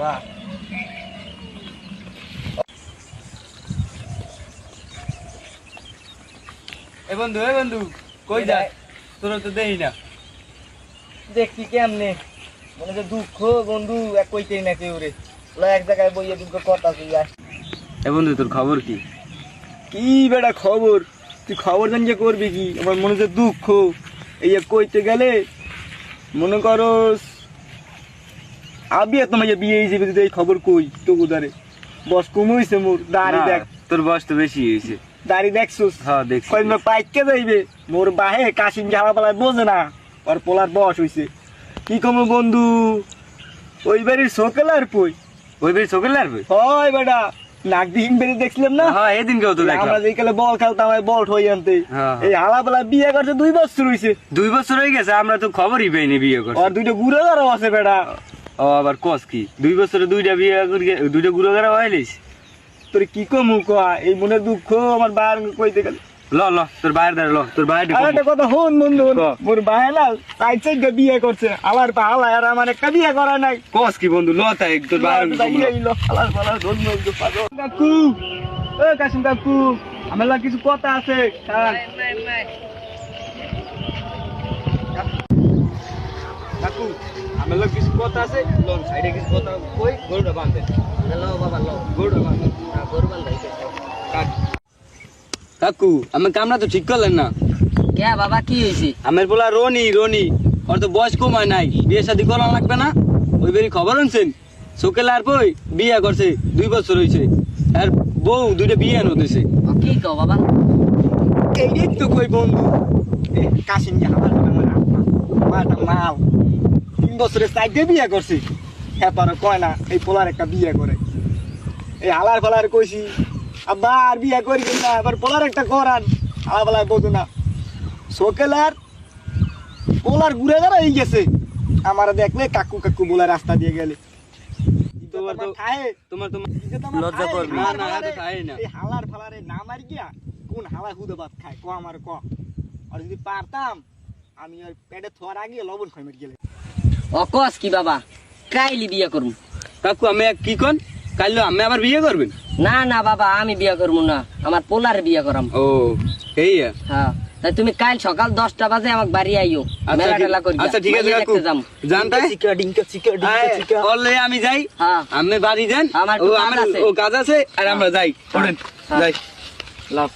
বাবা। এ বন্ধু এ বন্ধু কই যা তোরা তো দেই না। দেখছি কেমনে? মনে যে দুঃখ বন্ধু এক কইতেই না কেউ রে। এক জায়গায় বইয়ে দুঃখ কথা তুই এ বন্ধু তোর খবর কি? কি বেটা খবর? তুই খবর জানিয়ে করবি কি? আমার মনে যে দুঃখ। এই কইতে গেলে মনে করো আবি বিয়ে যদি এই খবর কই তো উদারে। বস মোর দাড়ি দেখ। তোর বয়স তো বেশি হয়েছে দাড়ি দেখছুস? হ্যাঁ দেখছি কই মে পাইকে যাইবে? মোর বাহে কাশিম পালায় বোঝে না ওর পোলার বয়স হইছে। কি কমু বন্ধু? ওই বাড়ির সকেলার পই। ওই চোখে লাগবে হয় বেটা নাক দিন বেরি দেখছিলাম না? হ্যাঁ এদিনকেও তো দেখলাম আমরা বল খেলতাম ওই বল ঠই আনতে। হ্যাঁ। এই হালা বেলা বিয়ে করছে দুই বছর হইছে। দুই বছর হয়ে গেছে আমরা তো খবরই পাইনি বিয়ে করছে আর দুইটা গুড়ে ধরো আছে বেটা। ও আবার কস কি? দুই বছরে দুইটা বিয়ে করি দুইটা গুঁড়ো করা হইলিস? তোর কি কমু কয়া? এই মনের দুঃখ আমার বাইর কইতে গেলে। ল ল তোর বাইরে দাঁড়া ল তোর বাইরে একটা কথা হন বন্ধু। ক। মোর ভাই না সাইড সাইড বিয়ে করছে আমার পালা আর আমার একটা বিয়ে করা নাই। কস কি বন্ধু ল তাই তোর বাইরে কাকু। এ কাশিম কাকু আমার লাগে কিছু কথা আছে দাঁড়ান। কাকু আমার লাগে কিছু কথা আছে লোন সাইডে কিছু কথা কই গরুটা বাঁধে। লো বাবা লো। গরুটা বাঁধে। গরু বান্ধাই কাকু আমার কামরা তো ঠিক করলেন না। কে বাবা কি হয়েছে? আমার বলা রনি রনি ওর তো বয়স কম হয় নাই বিয়ে শাদি করা লাগবে না। ওই বেরি খবর আনছেন? সকেল আর বই বিয়ে করছে দুই বছর হয়েছে আর বউ দুইটা বিয়ে নতেছে ও কি কও বাবা? এই তো কই বন্ধু। আমার আত্মা মাল। বছরের সাইডে বিয়ে করছে। হ্যাঁ কয় না এই পোলার একটা বিয়ে করে। এই হালার ফালার কইছি আবার বিয়ে করি না এবার পোলার একটা করান হালা ফালার বোঝো না। সকেলার পোলার ঘুরে যারা এই গেছে। আমার দেখলে কাকু কাকু বলে রাস্তা দিয়ে গেলে। তোমার তো তোমার তো লজ্জা করবি। না, না, এত খায় না। এই হালার ফালারে না মারি গিয়া কোন হালা হুদে ভাত খায়? ক আমার ক। আর যদি পারতাম আমি আর পেটে থোয়ার আগে লবণ খাই মেরে গেলে। ও কস কি বাবা কাইলি বিয়ে করব কাকু আমি কি কন? কাইলো আমি আবার বিয়ে করবেন? না না বাবা আমি বিয়ে করব না আমার পোলারে বিয়ে করাম। ও এই হ্যাঁ তাই তুমি কাল সকাল দশটা বাজে আমাকে বাড়ি আইও মেলা করি আচ্ছা ঠিক আছে কাকু। যাম। জানতে চিকা ডিঙ্কা চিকা ডিঙ্কা চিকা। বললে আমি যাই। হ্যাঁ। আপনি বাড়ি যান। আমার ও কাজ আমার আছে। ও কাজ আছে আর আমরা যাই। হ্যাঁ। যাই। লাভ